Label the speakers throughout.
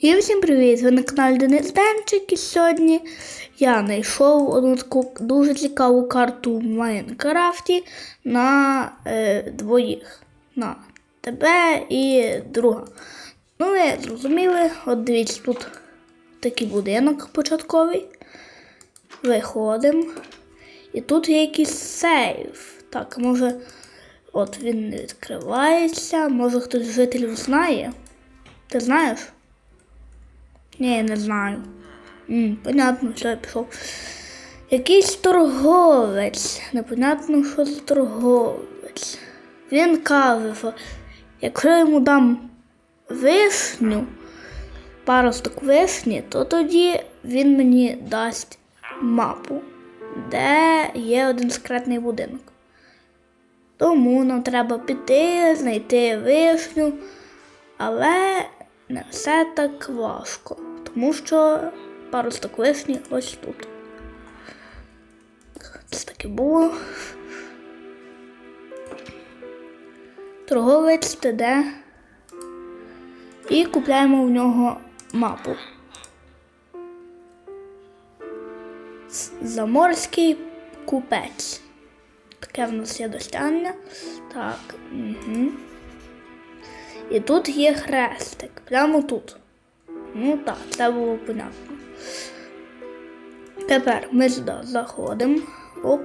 Speaker 1: І всім привіт! Ви на каналі Денис Денчик і сьогодні я знайшов одну таку дуже цікаву карту в Майнкрафті на е, двоїх. На тебе і друга. Ну, ви зрозуміли, от дивіться, тут такий будинок початковий. Виходимо. І тут є якийсь сейф. Так, може, от він не відкривається, може хтось з жителів знає. Ти знаєш? Ні, не знаю. М, понятно, що я пішов. Якийсь торговець. Непонятно, що за торговець. Він каже, що якщо я йому дам вишню, паросток вишні, то тоді він мені дасть мапу, де є один секретний будинок. Тому нам треба піти, знайти вишню, але не все так важко, тому що паросток вишні ось тут. Це таке було. Торговець ТД. І купляємо в нього мапу. Заморський купець. Таке в нас є достання. Так. Угу. І тут є хрестик. Прямо тут. Ну так, це було понятно. Тепер ми сюди заходимо. Оп.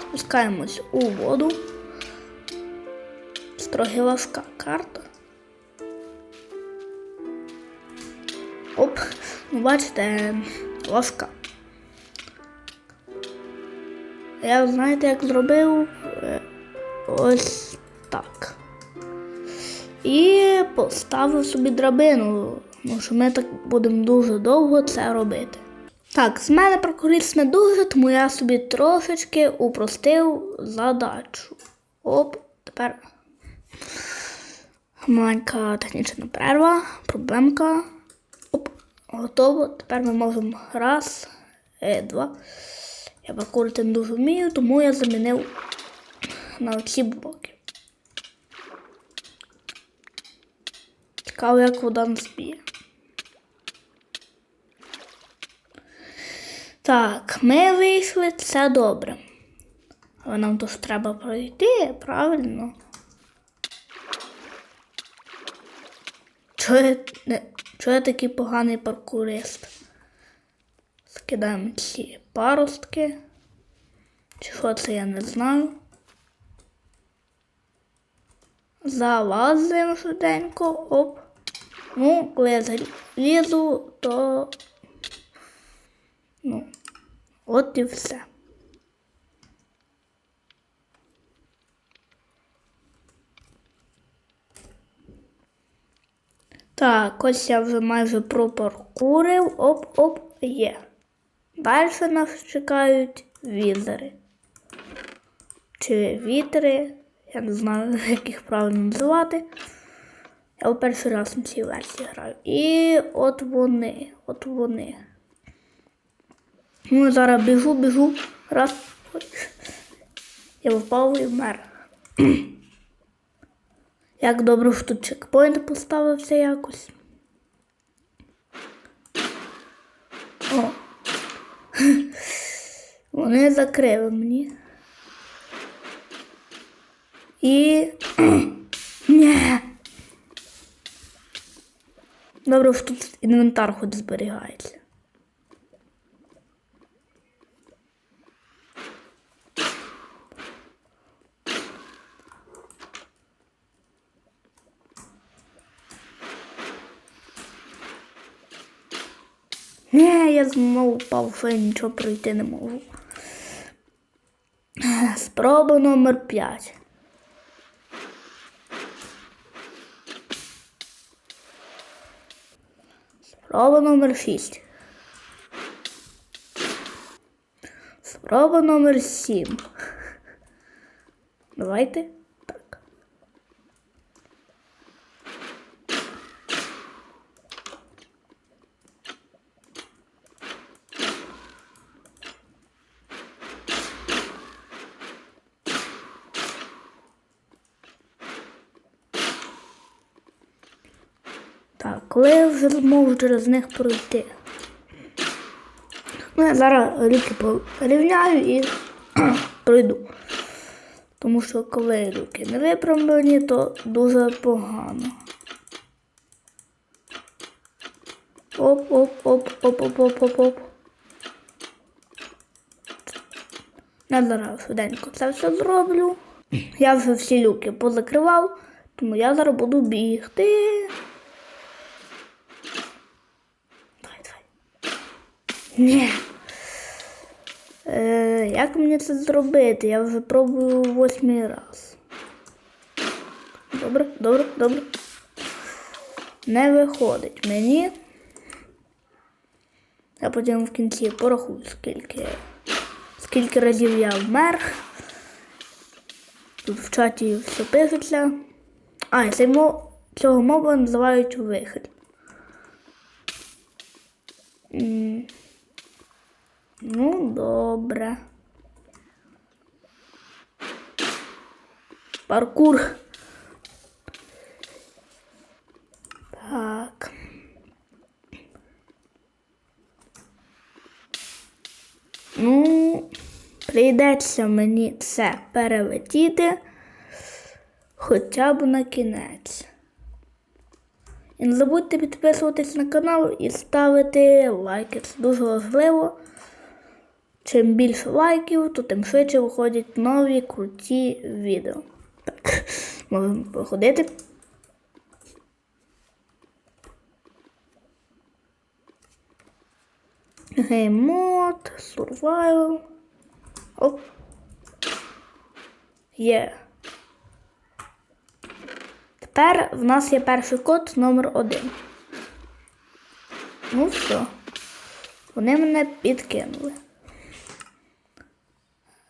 Speaker 1: Спускаємось у воду. Трохи важка карта. Оп, ну бачите, важка. Я знаєте, як зробив Е, ось. І поставив собі драбину, тому що ми так будемо дуже довго це робити. Так, з мене прокуріс не дуже, тому я собі трошечки упростив задачу. Оп, тепер маленька технічна перерва, проблемка. Оп, готово. Тепер ми можемо раз, е, два. Я паркурити не дуже вмію, тому я замінив на ці блоки. Цікаво, як вода нас. Так, ми вийшли, це добре. Але нам тут треба пройти, правильно? Чого я, не, чого я такий поганий паркурист? Скидаємо ці паростки. Чи що це я не знаю. Залазимо швиденько, оп. Ну, коли я залізу, то. Ну, от і все. Так, ось я вже майже пропаркурив. Оп-оп, є. Далі нас чекають візери. Чи вітери. Я не знаю, як їх правильно називати. Я в перший раз на цій версії граю. І от вони, от вони. Ну, зараз біжу, біжу. Раз. Я впав і вмер. Як добре, що тут чекпоінт поставився якось. О. Вони закрили мені. І. Ні. Добре, що тут інвентар хоч зберігається. Ні, я знову впав, що я нічого пройти не можу. Спроба номер 5. Спроба номер 6. Спроба номер 7. Давайте. Так. Так, коли я вже зможу через них пройти. Ну, я зараз люки порівняю і пройду. Тому що коли люки не виправлені, то дуже погано. Оп, оп, оп, оп, оп, оп, оп, оп. Я зараз швиденько це все зроблю. Я вже всі люки позакривав, тому я зараз буду бігти. Давай, давай. Ні. Е, як мені це зробити? Я вже пробую восьмий раз. Добре, добре, добре. Не виходить мені. Я потім в кінці порахую, скільки, скільки разів я вмер. Тут в чаті все пишеться. А, мо- цього моба називають вихід. Ну, добре. Паркур. Так. Ну, прийдеться мені це перелетіти хоча б на кінець. І не забудьте підписуватись на канал і ставити лайки. Це дуже важливо. Чим більше лайків, то тим швидше виходять нові круті відео. Так, можемо походити. Геймод, survival. Оп. Є. Тепер в нас є перший код номер один. Ну все. Вони мене підкинули.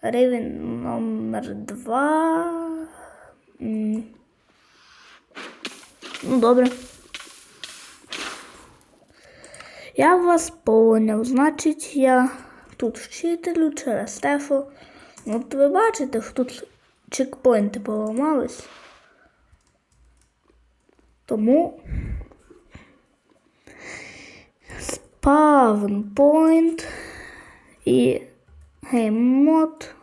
Speaker 1: Рівень номер два. Ну, добре. Я вас поняв. Значить, я тут вчителю через те, що. От ви бачите, що тут чекпоінти поламались. Тому point і геймод.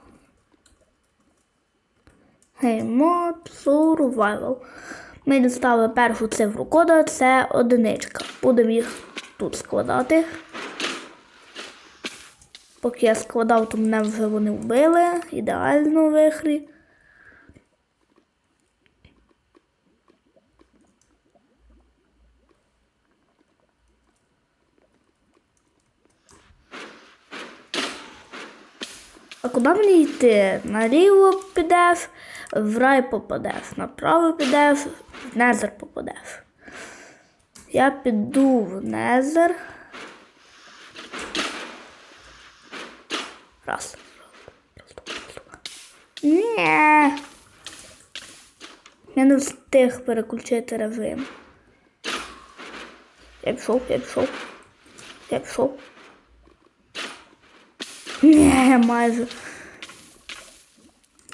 Speaker 1: Геймод survival. Ми дістали першу цифру кода, це одиничка. Будемо їх тут складати. Поки я складав, то мене вже вони вбили. Ідеально в ігрі. Куди мені йти? Наліво підеш, в рай попадеш, направо підеш, в незер попадеш. Я піду в незер. Раз. Ні. Я не встиг переключити режим. Я пішов, я пішов. Я пішов. Ні, майже.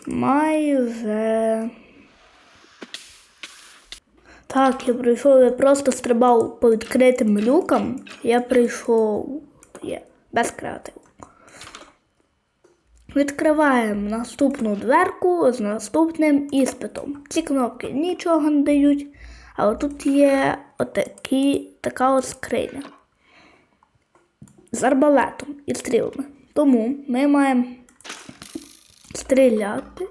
Speaker 1: Майже. Так, я прийшов, я просто стрибав по відкритим люкам. Я прийшов є, без креативу. Відкриваємо наступну дверку з наступним іспитом. Ці кнопки нічого не дають, але тут є отакі, така от скриня з арбалетом і стрілами. Тому ми маємо стріляти.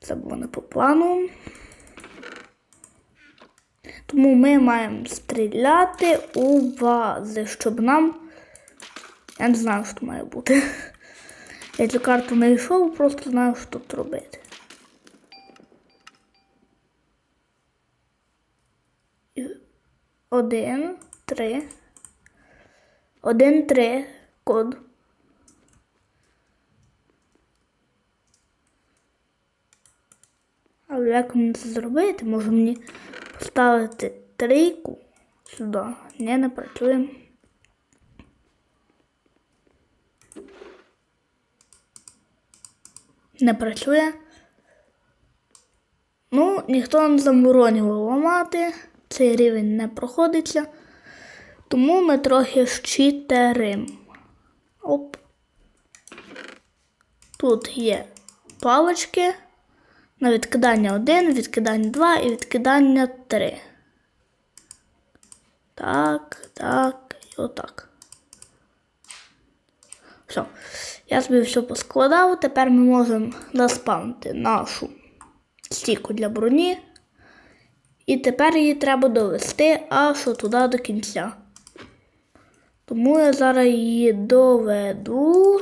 Speaker 1: Це було не по плану. Тому ми маємо стріляти у вази, щоб нам. Я не знаю, що має бути. Я цю карту не йшов, просто знаю, що тут робити. Один, три. Один, три. Код. Але як мені це зробити? Може мені поставити трійку сюди. Ні, не працює. Не працює. Ну, ніхто не заборонював ламати. Цей рівень не проходиться. Тому ми трохи щитерим. Оп. Тут є палички. На відкидання 1, відкидання 2 і відкидання 3. Так, так і отак. Все. Я собі все поскладав. Тепер ми можемо заспавнити нашу стійку для броні. І тепер її треба довести аж туди до кінця. Тому я зараз її доведу.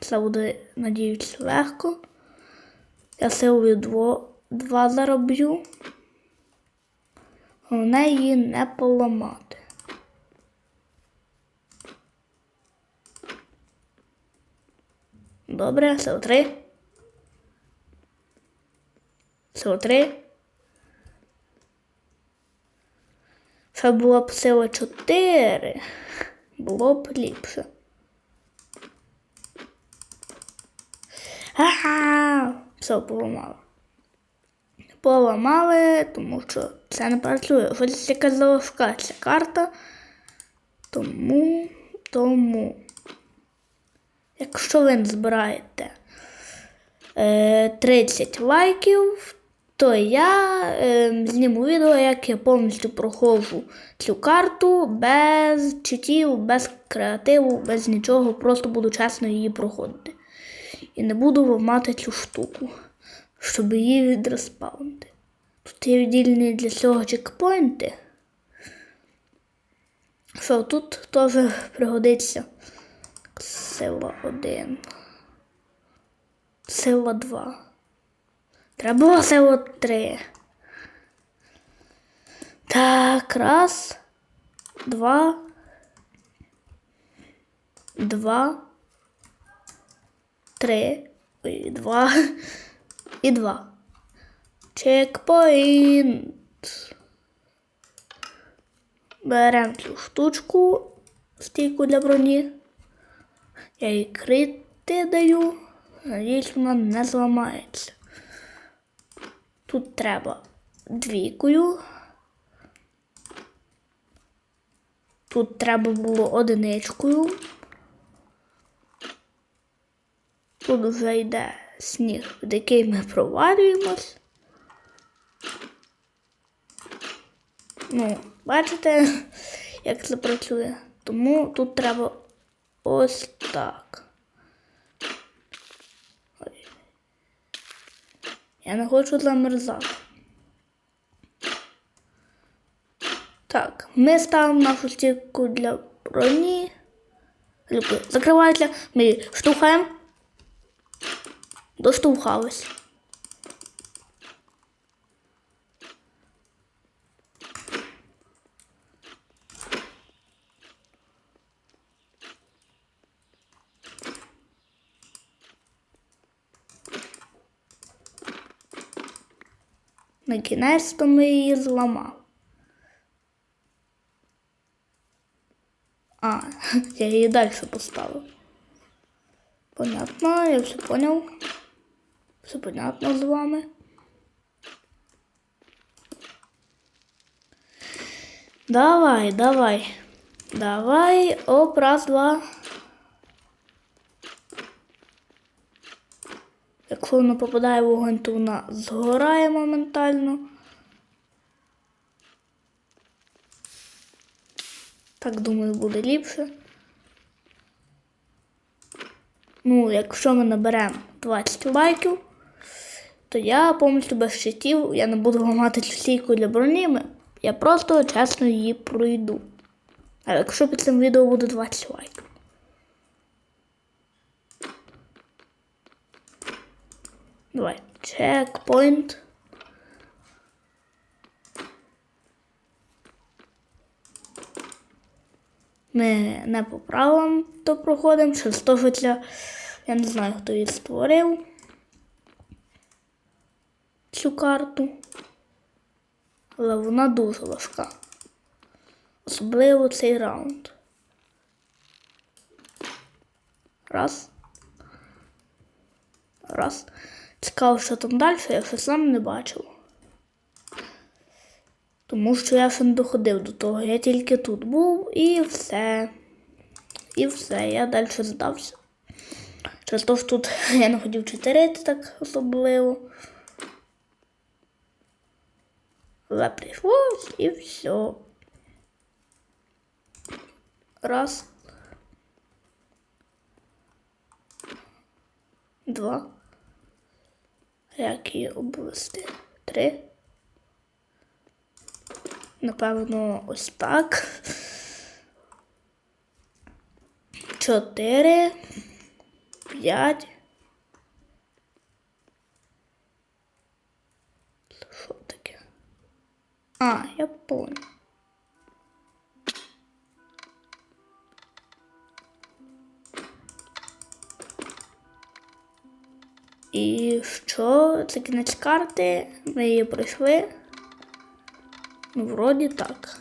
Speaker 1: Це буде, надіюсь, легко. Я силою 2, 2 зароблю. Головне її не поламати. Добре, сила 3. Сила 3. Ще була б сила 4. Було б ліпше. Ага, все поламали. Поламали, тому що це не працює. Ось якась залишка ця карта. Тому, тому. Якщо ви не збираєте е, 30 лайків, то я е, зніму відео, як я повністю проходжу цю карту без читів, без креативу, без нічого, просто буду чесно її проходити. І не буду ламати цю штуку, щоб її відреспаунти. Тут є віддільні для цього чекпоінти. Що тут теж пригодиться сила 1. Сила 2. Треба було сила 3. Так, раз, два, два, три, і два, і два. Чекпоінт. Беремо цю штучку, стійку для броні. Я їй крити даю. Надіюсь, вона не зламається. Тут треба двійкою. Тут треба було одиничкою. Тут вже йде сніг, під який ми провалюємось. Ну, бачите, як це працює. Тому тут треба ось так. Ой. Я не хочу замерзати. Так, ми ставимо нашу стійку для броні. Люки закриваються, ми її штовхаємо. Доштовхались. На кінець то ми її зламали. А, я її далі поставив. Понятно, я все поняв. Все понятно з вами. Давай, давай. Давай. Оп, раз, два. Якщо вона попадає в вогонь, то вона згорає моментально. Так, думаю, буде ліпше. Ну, якщо ми наберемо 20 лайків, то я повністю без щитів, я не буду ламати цю для броні, я просто чесно її пройду. А якщо під цим відео буде 20 лайків. Давай, чекпоінт. Ми не по правилам то проходимо, через те, що я не знаю, хто її створив. Цю карту. Але вона дуже важка. Особливо цей раунд. Раз. Раз. Цікаво, що там далі, я ще сам не бачив. Тому що я ще не доходив до того. Я тільки тут був і все. І все, я далі здався. Через те, що тут я не хотів читерити так особливо. Але прийшлось і все. Раз. Два. Як її обвести? Три. Напевно, ось так. Чотири. П'ять. А, я понял. І що? Це кінець карти. Ми її пройшли. Ну, вроді так.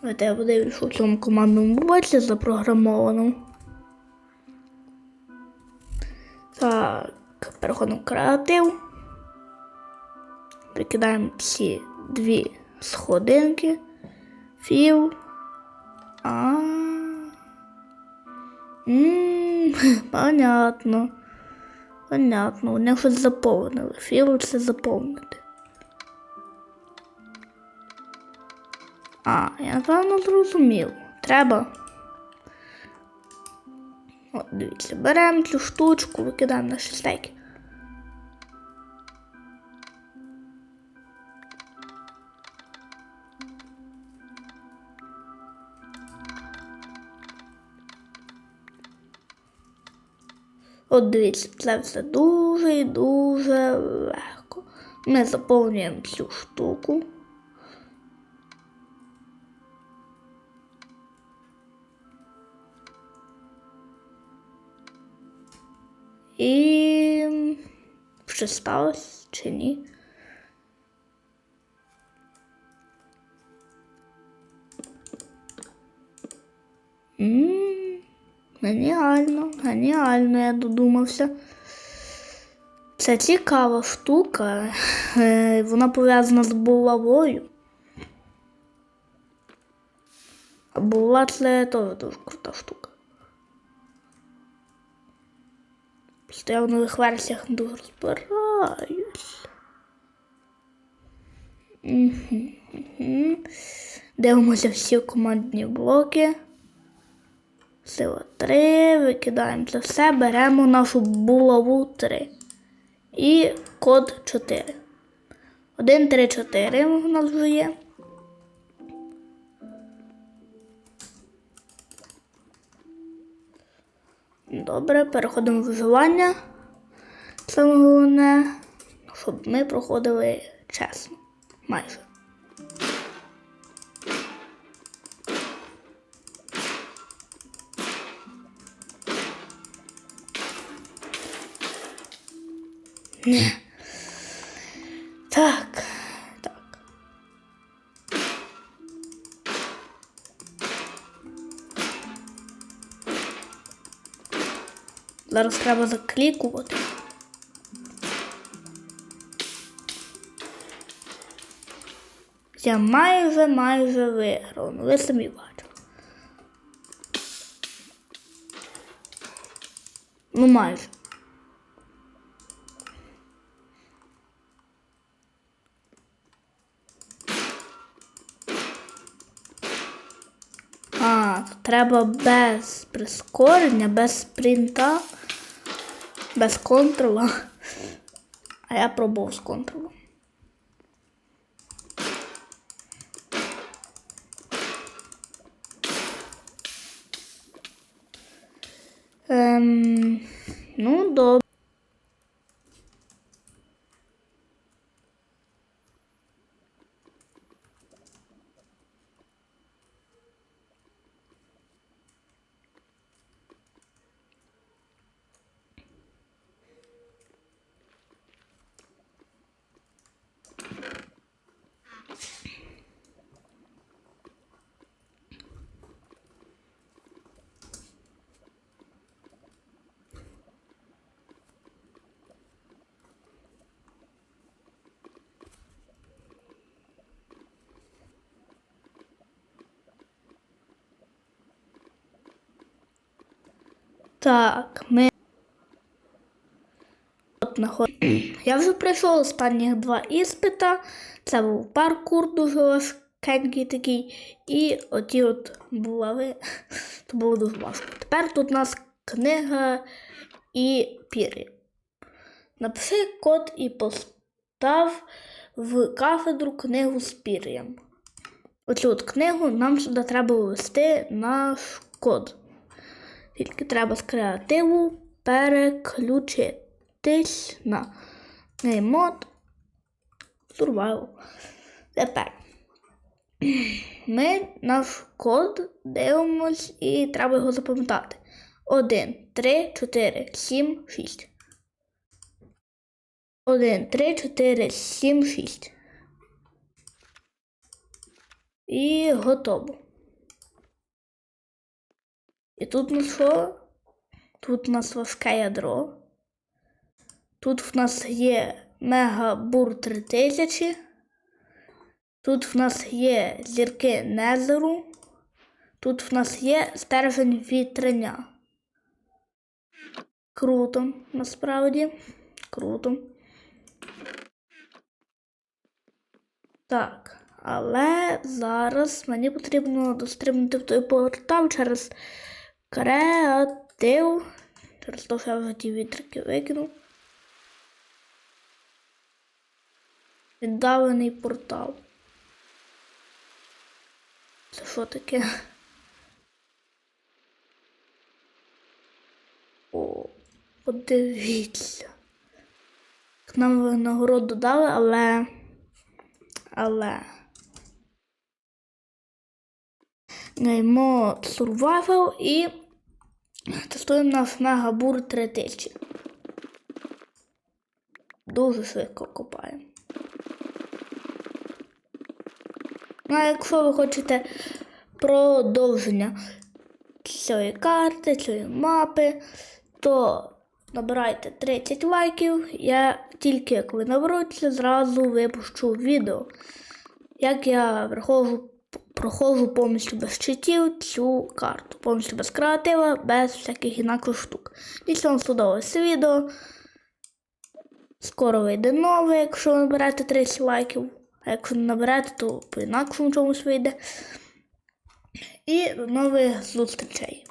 Speaker 1: Давайте я подивлюсь у цьому командному блоці запрограмованому. Так, переходимо в креатив. Прикидаємо ці дві сходинки. Філ. А. Ммм, понятно. Понятно, вони щось заповнили. Філ це заповнити. А, я напевно зрозумів. Треба. От, дивіться, беремо цю штучку, викидаємо на стейки. От дивіться, це все дуже і дуже легко. Ми заповнюємо цю штуку. І що сталося чи ні? Геніально, геніально, я додумався. Це цікава штука. Е, Вона пов'язана з булавою. А була це теж дуже крута штука. Просто я в нових версіях не дуже розбираюсь. Дивимося всі командні блоки. Сила 3, викидаємо це все, беремо нашу булаву 3. І код 4. 1, 3, 4 у нас вже є. Добре, переходимо в виживання. Саме головне, щоб ми проходили чесно. Майже. Не. Так, так. Зараз треба заклікувати. Я майже майже виграв. Ну, ви самі бачите. Ну майже. А, то треба без прискорення, без спринта, без контрола. А я пробував з контролом. Ем, ну, добре. Так, ми. Я вже пройшов останніх два іспита. Це був паркур дуже важкенький такий. І оті от булави. То було дуже важко. Тепер тут у нас книга і пір'я. Напиши код і постав в кафедру книгу з пір'ям. Оцю от книгу нам сюди треба ввести наш код. Тільки треба з креативу переключитись на мод Survival. Тепер ми наш код дивимось і треба його запам'ятати. 1, 3, 4, 7, 6. 1, 3, 4, 7, 6. І готово. І тут у нас що? Тут у нас важке ядро. Тут в нас є Мегабур 3000. Тут в нас є зірки Незеру. Тут в нас є стержень вітреня. Круто, насправді. Круто. Так, але зараз мені потрібно дострибнути в той портал через креатив. Що я вже ті вітрики викинув. Віддалений портал. Це що таке? О, подивіться. К нам винагороду дали, але. Але. Гаймо Survival і тестуємо наш Мегабур 3000. Дуже швидко копаємо. Ну, а якщо ви хочете продовження цієї карти, цієї мапи, то набирайте 30 лайків. Я тільки як ви наберуться, зразу випущу відео. Як я проходжу, проходжу повністю без читів цю карту. Повністю без креатива, без всяких інакших штук. Якщо вам сподобалося відео, скоро вийде нове, якщо ви наберете 30 лайків. А якщо не наберете, то по інакшому чомусь вийде. І до нових зустрічей.